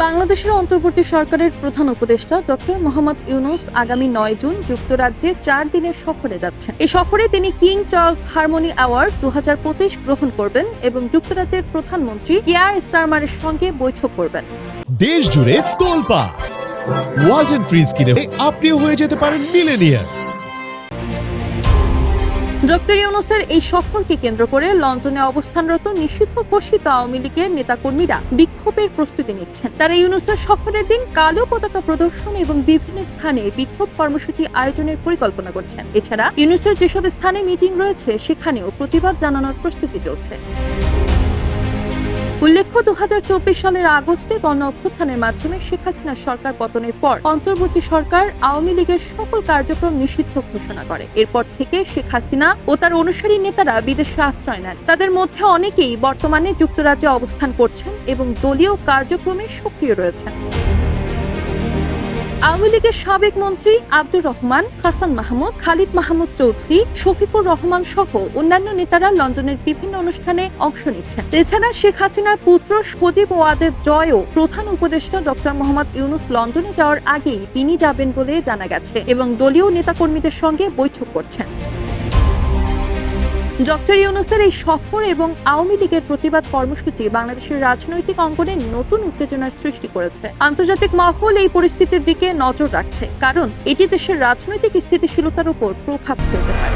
বাংলাদেশের অন্তর্বর্তী সরকারের প্রধান উপদেষ্টা ডক্টর মোহাম্মদ ইউনুস আগামী নয় জুন যুক্তরাজ্যে চার দিনের সফরে যাচ্ছেন। এই সফরে তিনি কিং চার্লস হারমোনি অ্যাওয়ার্ড দু হাজার পঁচিশ গ্রহণ করবেন এবং যুক্তরাজ্যের প্রধানমন্ত্রী কেয়ার স্টারমারের সঙ্গে বৈঠক করবেন। দেশ জুড়ে তোলপা ওয়ালটন ফ্রিজ কিনে আপনিও হয়ে যেতে পারেন মিলেনিয়ার ডক্টর ইউনুসের এই সফরকে কেন্দ্র করে লন্ডনে অবস্থানরত নিষিদ্ধ ঘোষিত আওয়ামী লীগের নেতাকর্মীরা বিক্ষোভের প্রস্তুতি নিচ্ছেন। তারা ইউনুসের সফরের দিন কালো পতাকা প্রদর্শন এবং বিভিন্ন স্থানে বিক্ষোভ কর্মসূচি আয়োজনের পরিকল্পনা করছেন। এছাড়া ইউনুসের যেসব স্থানে মিটিং রয়েছে, সেখানেও প্রতিবাদ জানানোর প্রস্তুতি চলছে। উল্লেখ্য দু হাজার চব্বিশ সালের আগস্টে গণ অভ্যুত্থানের মাধ্যমে শেখ হাসিনার সরকার পতনের পর অন্তর্বর্তী সরকার আওয়ামী লীগের সকল কার্যক্রম নিষিদ্ধ ঘোষণা করে। এরপর থেকে শেখ হাসিনা ও তার অনুসারী নেতারা বিদেশে আশ্রয় নেন। তাদের মধ্যে অনেকেই বর্তমানে যুক্তরাজ্যে অবস্থান করছেন এবং দলীয় কার্যক্রমে সক্রিয় রয়েছেন। আওয়ামী লীগের সাবেক মন্ত্রী আব্দুর রহমান, হাসান মাহমুদ, খালিদ মাহমুদ চৌধুরী, শফিকুর রহমান সহ অন্যান্য নেতারা লন্ডনের বিভিন্ন অনুষ্ঠানে অংশ নিচ্ছেন। এছাড়া শেখ হাসিনার পুত্র সজীব ওয়াজেদ জয়ও প্রধান উপদেষ্টা ডক্টর মোহাম্মদ ইউনুস লন্ডনে যাওয়ার আগেই তিনি যাবেন বলে জানা গেছে এবং দলীয় নেতাকর্মীদের সঙ্গে বৈঠক করছেন। ডক্টর ইউনুসের এই সফর এবং আওয়ামী লীগের প্রতিবাদ কর্মসূচি বাংলাদেশের রাজনৈতিক অঙ্গনে নতুন উত্তেজনার সৃষ্টি করেছে। আন্তর্জাতিক মহল এই পরিস্থিতির দিকে নজর রাখছে, কারণ এটি দেশের রাজনৈতিক স্থিতিশীলতার উপর প্রভাব ফেলতে পারে।